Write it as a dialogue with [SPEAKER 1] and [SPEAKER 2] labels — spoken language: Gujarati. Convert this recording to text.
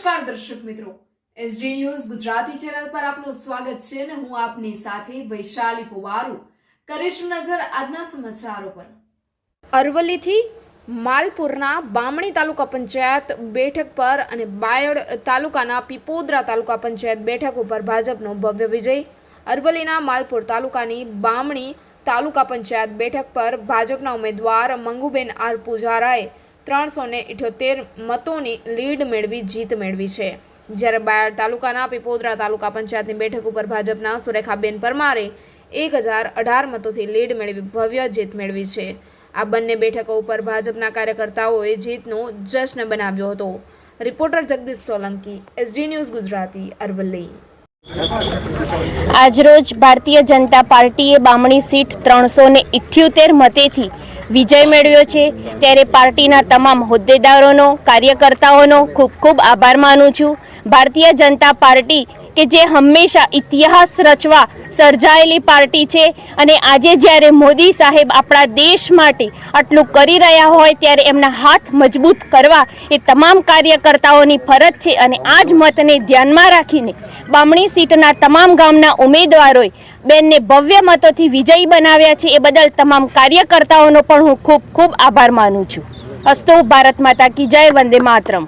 [SPEAKER 1] નમસ્કાર દર્શક મિત્રો. એસડી ન્યૂઝ ગુજરાતી ચેનલ પર આપનું સ્વાગત છે અને હું આપની સાથે વૈશાલી પુવારુ. કરીશું નજર આજના સમાચારો પર. અરવલ્લીથી માલપુરના બામણી તાલુકા પંચાયત બેઠક પર અને બાયડ તાલુકાના પીપોદરા તાલુકા પંચાયત બેઠક ઉપર ભાજપનો ભવ્ય વિજય. અરવલ્લીના માલપુર તાલુકાની બામણી તાલુકા પંચાયત બેઠક પર ભાજપના ઉમેદવાર મંગુબેન આર પૂજારાએ ત્રણસો ને ઇઠ્યોતેર મતોની લીડ મેળવી, જીત મેળવી છે. જ્યારે બાયડ તાલુકાના પીપોદરા તાલુકા પંચાયતની બેઠક ઉપર ભાજપના સુરેખાબેન પરમારે એક હજાર અઢાર મતોથી લીડ મેળવી, ભવ્ય જીત મેળવી છે. આ બંને બેઠકો ઉપર ભાજપના કાર્યકર્તાઓએ જીતનો જશ્ન બનાવ્યો હતો. Reporter Jagdish Solanki, S D news Gujarati, Aravalli.
[SPEAKER 2] આજરોજ ભારતીય જનતા પાર્ટીએ બામણી સીટ ત્રણસો ને ઇઠ્યોતેર મતેથી વિજય મેળવ્યો છે. ત્યારે પાર્ટીના તમામ હોદ્દેદારોનો, કાર્યકર્તાઓનો ખૂબ ખૂબ આભાર માનું છું. ભારતીય જનતા પાર્ટી કે જે હંમેશા ઇતિહાસ રચવા સર્જાયેલી પાર્ટી છે અને આજે જ્યારે મોદી સાહેબ આપણા દેશ માટે આટલું કરી રહ્યા હોય ત્યારે એમના હાથ મજબૂત કરવા એ તમામ કાર્યકર્તાઓની ફરજ છે અને આ જ મતને ધ્યાનમાં રાખીને બામણી સીટના તમામ ગામના ઉમેદવારોએ બેનને ભવ્ય મતોથી વિજયી બનાવ્યા છે. એ બદલ તમામ કાર્યકર્તાઓનો પણ હું ખૂબ ખૂબ આભાર માનું છું. અસ્તો, ભારત માતા કી જય, વંદે માતરમ.